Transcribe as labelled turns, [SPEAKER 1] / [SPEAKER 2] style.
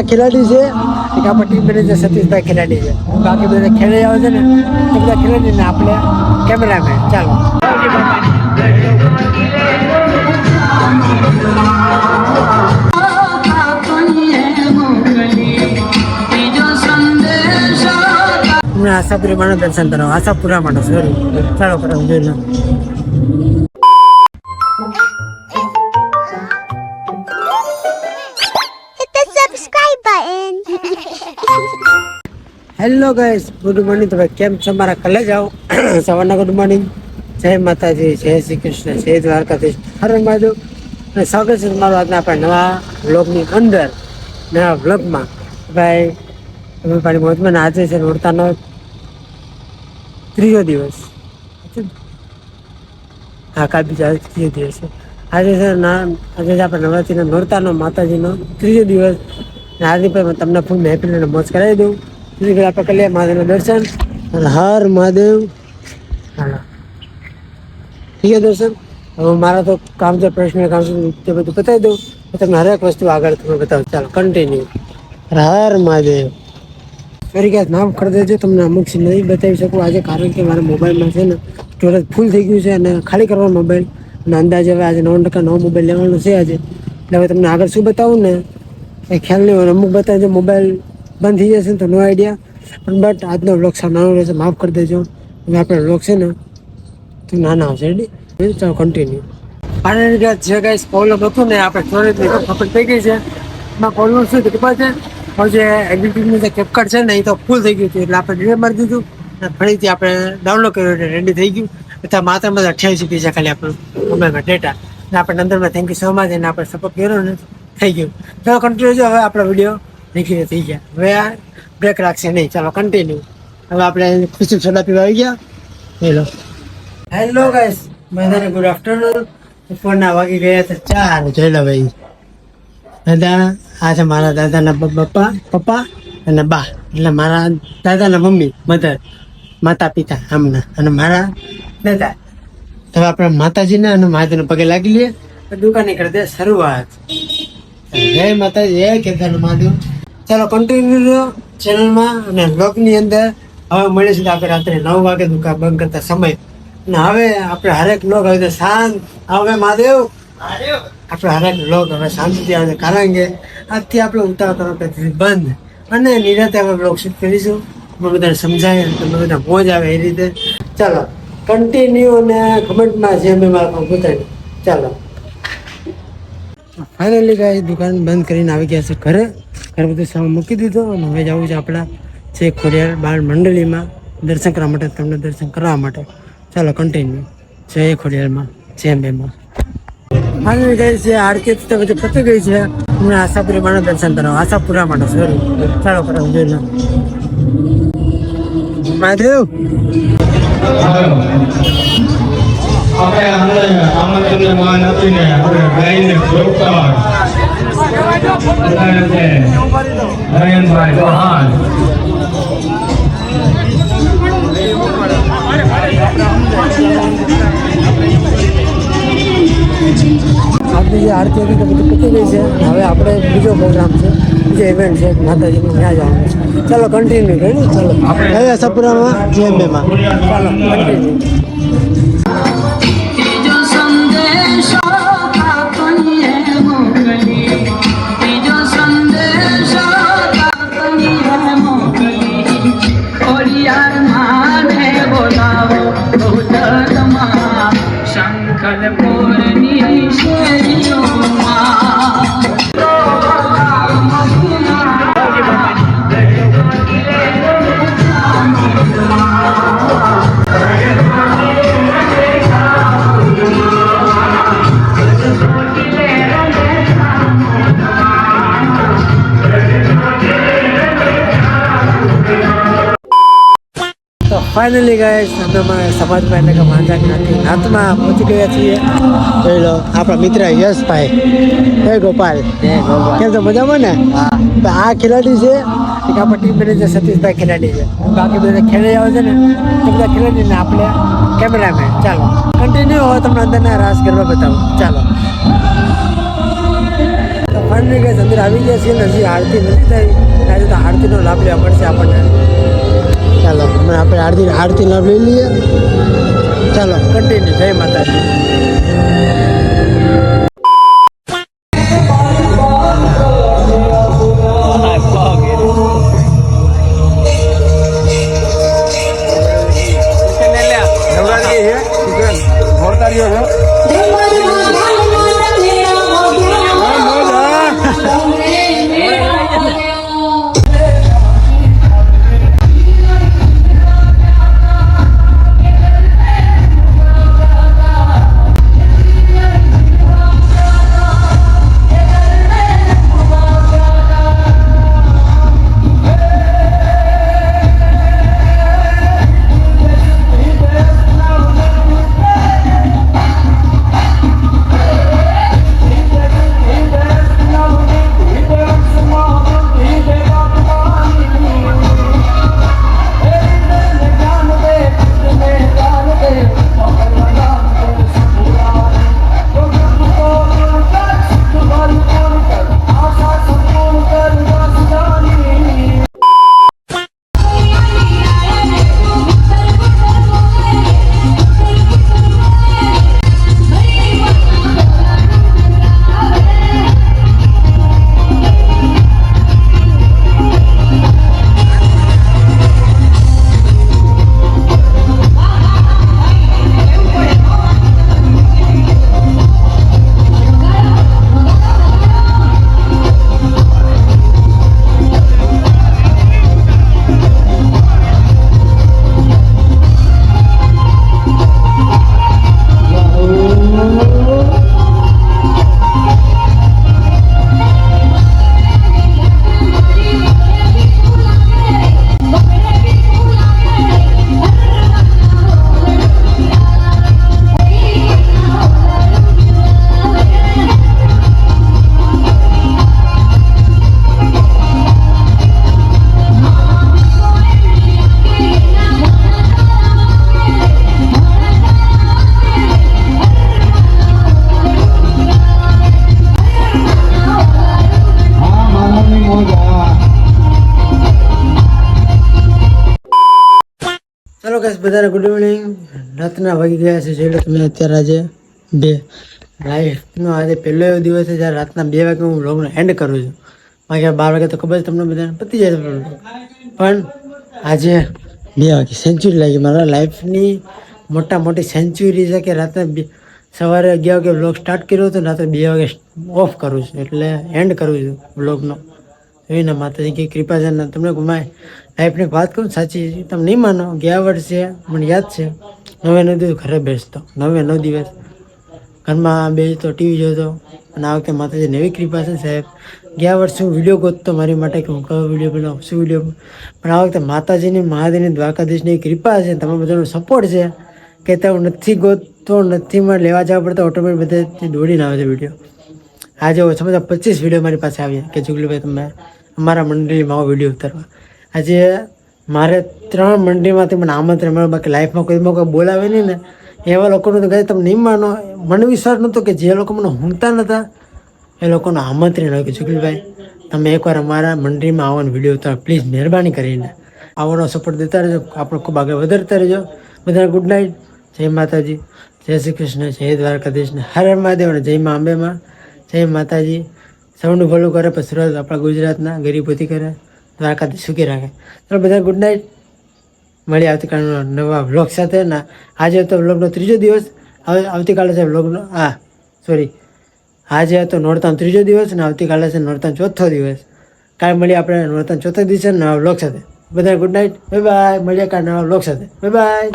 [SPEAKER 1] આ ખેલાડી છે. એક આપણા ટીમ મેનેજર સતીશભાઈ ખેલાડી છે. બાકી બધા ખેલાડી આવે છે ને, એ બધા ખેલાડીને આપણે કેમેરામેન ચાલો. હમણાં માણસ દર્શન કરો આશાપુરા માટે સોરી ચાલો કરો જોઈ લો. હેલો ગાઈસ ગુડ મોર્નિંગ તમે કેમ છો? મારા કલે જાઓ સવારના ગુડ મોર્નિંગ જય માતાજી, જય શ્રી કૃષ્ણ, જય દ્વારકાધીશ. હર મહાદેવ. અને સ્વાગત છે તમારું આજના આપણા નવા વ્લોગની અંદર, નવા વ્લોગમાં ભાઈ, તમે પાણી મોજમાં આજે છે નોરતાનો ત્રીજો દિવસ. હા, કાલ બીજા ત્રીજો દિવસ આજે છે આજે છે આપણે નવરાત્રીના નોરતાનો માતાજીનો ત્રીજો દિવસ. આજે પણ તમને ફૂલ મહેફિલ મોજ કરાવી દઉં. ઘડી આપણે લઈએ મહાદેવના દર્શન હર મહાદેવ. હા. ઠીક છે દર્શન? હવે મારા તો કામ છે, પ્રશ્ન કામ છે, તે બધું બતાવી દઉં. તો તમને હરેક વસ્તુ આગળ તમે બતાવો. ચાલો કન્ટિન્યુ હર મહાદેવ. ફરી કે નામ કરી દેજો, તમને અમુક સીન નહીં બતાવી શકું. આજે કારણ કે મારા મોબાઈલમાં છે ને સ્ટોરેજ ફૂલ થઈ ગયું છે અને ખાલી કરવાનો મોબાઈલ. અને અંદાજે હવે આજે નવ ટકા નવો મોબાઈલ લેવાનો છે આજે. એટલે હવે તમને આગળ શું બતાવું ને, એ ખ્યાલ નહીં હોય. અમુક બતાવજો, મોબાઈલ બંધ થઈ જશે તો નો આઈડિયા પણ બટ આજનો બ્લોગ સાવ નાનો રહેશે, માફ કરી દેજો. હવે આપણે બ્લોગ છે ને, તો નાના આવશે રેડી ચાલો કન્ટિન્યુ પાણી જે ગાઈસ પ્રોબ્લેમ હતું ને, આપણે ખબર થઈ ગઈ છે. એમાં પ્રોબ્લેમ શું ખબર છે? હવે જે એડિટિંગનું જે કેપકટ છે ને, એ તો ફૂલ થઈ ગયું હતું એટલે આપણે ડિલે મારી દીધું. અને ફરીથી આપણે ડાઉનલોડ કર્યું એટલે રેડી થઈ ગયું. અત્યારે માત્ર માત્ર અઠ્યાવીસ રૂપિયા છે ખાલી આપણું મોબાઈલમાં ડેટા અને આપણે અંદરમાં થેન્ક યુ સો મચ એને આપણે સપોર્ટ કર્યો ને, થઈ ગયું. ચાલો કન્ટિન્યુ હવે આપણો વીડિયો નીકળી થઈ ગયા. હવે આ બ્રેક રાખશે નહીં. ચાલો કન્ટિન્યુ હવે આપણે ખુશી સોડા પીવા આવી ગયા. હેલો. હેલો ગાઈસ બધાને ગુડ આફ્ટરનૂન બપોરના વાગી ગયા હતા ચાર. જોઈ લો ભાઈ. દાદા આ છે મારા દાદાના પપ્પા પપ્પા અને બા. એટલે મારા દાદાના મમ્મી મધર માતા પિતા આમના અને મારા દાદા. હવે આપણે માતાજીને અને મહાદેવને પગે લાગી લઈએ. દુકાને કરી દે શરૂઆત. જય માતાજી જય કેદાર મહાદેવ. ચાલો કન્ટિન્યુ ચેનલમાં અને બ્લોગની અંદર હવે મળીશું આપણે રાત્રે નવ વાગે દુકાન બંધ કરતા સમય. અને હવે આપણે હરેક લોક હવે શાંત. હવે મહાદેવ. આપણે હરેક લોક હવે શાંતિથી આવે કારણ કે આજથી આપણે ઉતાર કે બંધ. અને નિરાતે આપણે બ્લોગ શૂટ કરીશું. અમે બધાને સમજાય તમને બધા મોજ આવે એ રીતે. ચાલો કન્ટિન્યુ અને કમેન્ટમાં જે મેં મારા પૂછાય. ચાલો. ફાઇનલી ગાય દુકાન બંધ કરીને આવી ગયા છે ઘરે. ઘરે બધું સામે મૂકી દીધો અને હવે જવું છે આપણા છે ખોડિયાર બાળ મંડળીમાં દર્શન કરવા માટે, તમને દર્શન કરવા માટે. ચાલો કન્ટિન્યુ જય ખોડિયારમાં, જય મેમાં. ફાઇનલી ગઈ છે આરતી તો બધું પતી ગઈ છે. હું માણસ દર્શન કરવા, આશાપુરા માટે સોરી ચાલો કરો જોઈ લો. મહાદેવ!
[SPEAKER 2] આપણે અમને આમંત્રણ માન આપીને આપણે ગાઈને બધાને નયનભાઈ ચૌહાણ
[SPEAKER 1] આજની જે આરતી હતી તો બધું પતી ગઈ છે. હવે આપણે બીજો પ્રોગ્રામ છે બીજો ઇવેન્ટ છે માતાજીનું ત્યાં જવાનું છે. ચાલો કન્ટિન્યુ કર્યું ચાલો. હવે આશાપુરામાં જીએમએમાં ચાલો કન્ટિન્યુ కలపోరని ફાઇનલી ગાઈસ અમે અમારા સમાજમાં એટલે કે માંજા જ્ઞાતિ નાતમાં પહોંચી ગયા છીએ. જોઈ લો આપણા મિત્ર યશભાઈ. હે ગોપાલ. કેમ છો? મજામાં ને? તો આ ખેલાડી છે એક આપણા ટીમ મેનેજર સતીશભાઈ ખેલાડી છે. બાકી બધા ખેલાડી આવે છે ને એ બધા ખેલાડીને આપણે કેમેરામેન ચાલો કન્ટિન્યુ હોય તમને અંદરના રાસ ગરબા બતાવું. ચાલો. તો ફાઇનલી ગાઈસ ગઈ અંદર આવી ગયા છીએ ને હજી આરતી નથી થઈ. આજે તો આરતીનો લાભ લેવા પડશે આપણને. હમણાં આપણે આરતી આરતી લાભ લઈ લઈએ. ચાલો. કન્ટિન્યુ જય માતાજી.
[SPEAKER 2] હા
[SPEAKER 1] ચાલો ગાઈસ બધાને ગુડ ઇવનિંગ રાતના વાગી ગયા છે, જોઈ લો તમે અત્યારે આજે બે. લાઈફનો આજે પહેલો એવો દિવસ છે જ્યારે રાતના બે વાગે હું વ્લોગનો એન્ડ કરું છું. બાકી બાર વાગે તો ખબર છે તમને બધાને, પતી જાય પણ આજે બે વાગે સેન્ચુરી લાગી મારા લાઈફની મોટા મોટી સેન્ચુરી છે કે રાતના બે, સવારે અગિયાર વાગે વ્લોગ સ્ટાર્ટ કર્યો હતો રાત્રે બે વાગે ઓફ કરું છું. એટલે એન્ડ કરું છું વ્લોગનો એના માતાજી કઈ કૃપા છે તમને માય એક વાત ને સાચી, તમે નહીં માનો, ગયા વર્ષે મને યાદ છે, નવે નવ દિવસ ઘરે બેસતો, નવે નવ દિવસ. ઘરમાં બેસતો ટીવી જોતો, અને આ વખતે માતાજીની નવી કૃપા છે સાહેબ. ગયા વર્ષે હું વીડિયો ગોતતો મારી માટે કે હું કયો વીડિયો બનાવું, શું વીડિયો પણ આ વખતે માતાજીની, મહાદેવની, દ્વારકાધીશની કૃપા છે તમારા બધાનો સપોર્ટ છે, કે તે હું નથી ગોતતો, નથી મારે લેવા જવા પડતો ઓટોમેટિક બધા દોડીને આવે છે વીડિયો. આજે ઓછામાં ઓછા પચીસ વીડિયો મારી પાસે આવ્યા, કે જુગલીભાઈ, તમે અમારા મંડળીમાં આવો વીડિયો ઉતારવા. આજે મારે ત્રણ મંડળીમાંથી મને આમંત્રણ મળ્યું. બાકી લાઈફમાં કોઈમાં કોઈ બોલાવે નહીં ને. એવા લોકોનું તો કહે તમે નહીં માનો. મને વિશ્વાસ નહોતો કે જે લોકો મને ઊંઘતા નહોતા, એ લોકોનું આમંત્રણ આવ્યું કે જુગલભાઈ તમે એકવાર અમારા મંડળીમાં આવવાનો વીડિયો ઉતારો. પ્લીઝ મહેરબાની કરીને આવવાનો સપોર્ટ દેતા રહેજો. આપણે ખૂબ આગળ વધારતા રહેજો. બધાને ગુડ નાઇટ જય માતાજી. જય શ્રી કૃષ્ણ. જય દ્વારકાધીશ ને હર મહાદેવ અને જય મા અંબેમાં જય માતાજી. સૌનું ભલું કરે, પછી આપણા ગુજરાતના ગરીબોથી કરે. દ્વારકાધીશ સુખી રાખે. ચાલો બધા ગુડ નાઇટ મળી આવતીકાલનો નવા વ્લોગ સાથે ના આજે તો વ્લોગનો ત્રીજો દિવસ. હવે આવતીકાલે છે વ્લોગનો હા સોરી આજે હતો નોરતાનો ત્રીજો દિવસ અને આવતીકાલે છે નોરતાનો ચોથો દિવસ. કાલે મળીએ આપણે નોરતાનો ચોથો દિવસે નવા વ્લોગ સાથે. બધા ગુડ નાઇટ બાય બાય મળીએ કાલે નવા વ્લોગ સાથે. Bye bye